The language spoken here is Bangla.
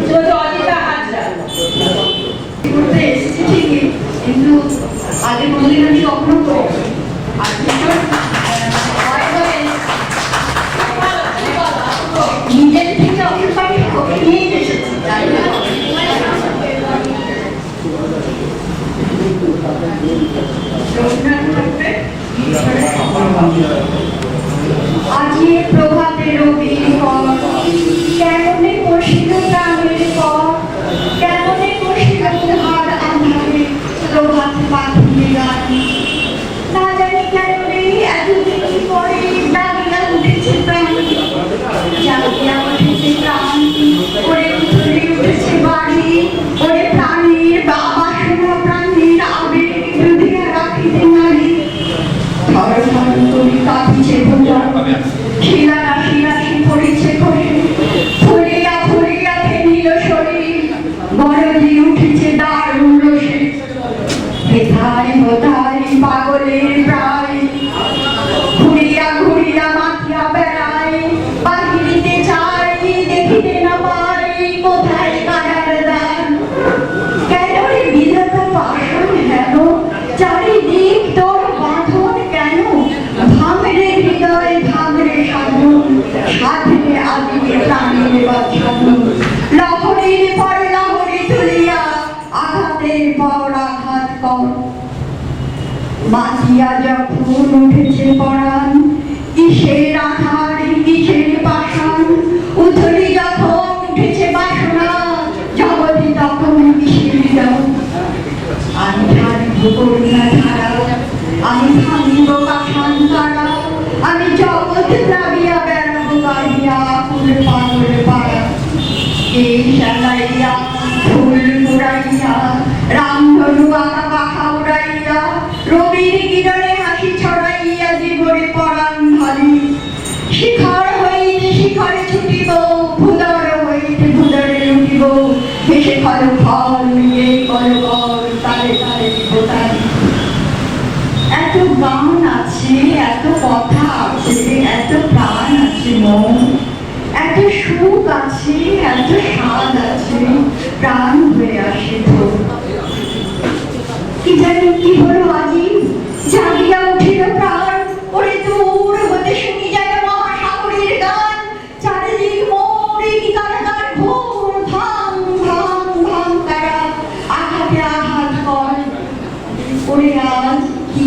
শ্রীমতী অজিতা হাজরা। করতে এসেছি ঠিকই কিন্তু আগে কোনোদিন আমি কখনো নিজের থেকে অবশ্য আমি ওকে এসেছি তাই না রবীন্দ্রনাথ প্রভাতে পর কেমনে বসিল প্রাণের পর কেমনে উঠে উঠেছে বাড়ি ওরে প্রাণীর বা বাসনা প্রাণীর আবেগ হৃদয়ে রাখিতে করি কাঁদিছে ভোজন বড়দি উঠেছে দারুণ রসে বাঁচিয়া যখন উঠেছে পরাণ কিসের আধার কিসের পাষাণ, উথলি যখন উঠেছে বাসনা, জগতে তখন কিসের আমি ধারিব করুণা ধারা আমি আমি জগৎ প্লাবিয়া বেড়াবো গাড়িয়া ফুল পাগল পাড়া। এই শালাইয়া ফুল মুড়াইয়া রামধনু পরাণ শিখর হইতে শিখরে ছুটিব ভুদর হইতে ভুদরে লুটিব। হেসে ফল ফল নিয়ে কল তালে তালে বোতালি এত গান আছে, এত কথা আছে, এত প্রাণ আছে মন। এত সুখ আছে, এত স্বাদ আছে, প্রাণ হয়ে আসে তোর কি জানি কি হলো আজি?